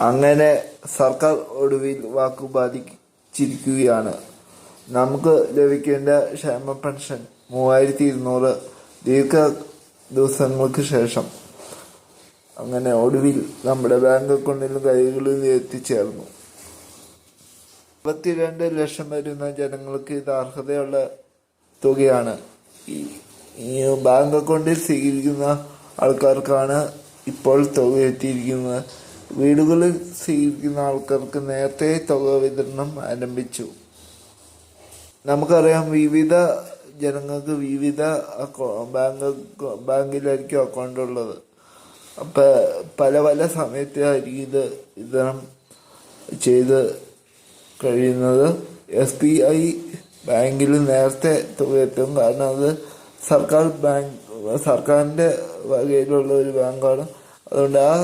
അങ്ങനെ സർക്കാർ ഒടുവിൽ വാക്കു ബാധിച്ചിരിക്കുകയാണ്. നമുക്ക് ലഭിക്കേണ്ട ക്ഷേമ പെൻഷൻ മൂവായിരത്തി ഇരുന്നൂറ് ദീർഘ ദിവസങ്ങൾക്ക് ശേഷം. അങ്ങനെ ഒടുവിൽ നമ്മുടെ ബാങ്ക് അക്കൗണ്ടിലും കൈകളിൽ എത്തിച്ചേർന്നു. ഇരുപത്തിരണ്ട് ലക്ഷം വരുന്ന ജനങ്ങൾക്ക് ഇത് അർഹതയുള്ള തുകയാണ്. ഈ ബാങ്ക് അക്കൗണ്ടിൽ സ്വീകരിക്കുന്ന ആൾക്കാർക്കാണ് ഇപ്പോൾ തുക എത്തിയിരിക്കുന്നത്. വീടുകളിൽ സ്വീകരിക്കുന്ന ആൾക്കാർക്ക് നേരത്തെ തുക വിതരണം ആരംഭിച്ചു. നമുക്കറിയാം വിവിധ ജനങ്ങൾക്ക് വിവിധ അക്കൗ ബാങ്ക് ബാങ്കിലായിരിക്കും അക്കൗണ്ട് ഉള്ളത്. അപ്പോൾ പല പല സമയത്തായിരിക്കും ഇത് വിതരണം ചെയ്ത് കഴിയുന്നത്. എസ് ബി ഐ ബാങ്കിൽ നേരത്തെ തുക എത്തും. കാരണം അത് സർക്കാർ ബാങ്ക് സർക്കാരിന്റെ വകയിലുള്ള ഒരു ബാങ്കാണ്. അതുകൊണ്ട് ആ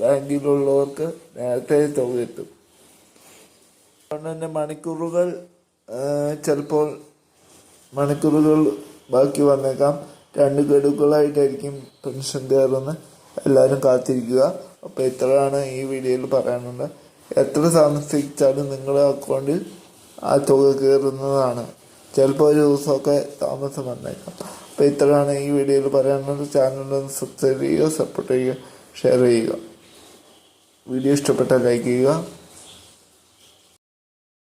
ബാങ്കിലുള്ളവർക്ക് നേരത്തെ തുക കിട്ടും തന്നെ മണിക്കൂറുകൾ ചിലപ്പോൾ മണിക്കൂറുകൾ ബാക്കി വന്നേക്കാം. രണ്ട് ഗഡുക്കളായിട്ടായിരിക്കും പെൻഷൻ കയറുന്ന എല്ലാവരും കാത്തിരിക്കുക. അപ്പോൾ ഇത്രയാണ് ഈ വീഡിയോയിൽ പറയാനുള്ളത്. എത്ര താമസിച്ചാലും നിങ്ങളുടെ അക്കൗണ്ടിൽ ആ തുക കയറുന്നതാണ്. ചിലപ്പോൾ ഒരു ദിവസമൊക്കെ താമസം വന്നേക്കാം. അപ്പോൾ ഇത്രയാണ് ഈ വീഡിയോയിൽ പറയാനുള്ളത്. ചാനലൊന്ന് സബ്സ്ക്രൈബ് ചെയ്യുക സപ്പോർട്ട് ചെയ്യുക ഷെയർ ചെയ്യുക. വീഡിയോ ഇഷ്ടപ്പെട്ടാൽ ലൈക്ക് ചെയ്യുക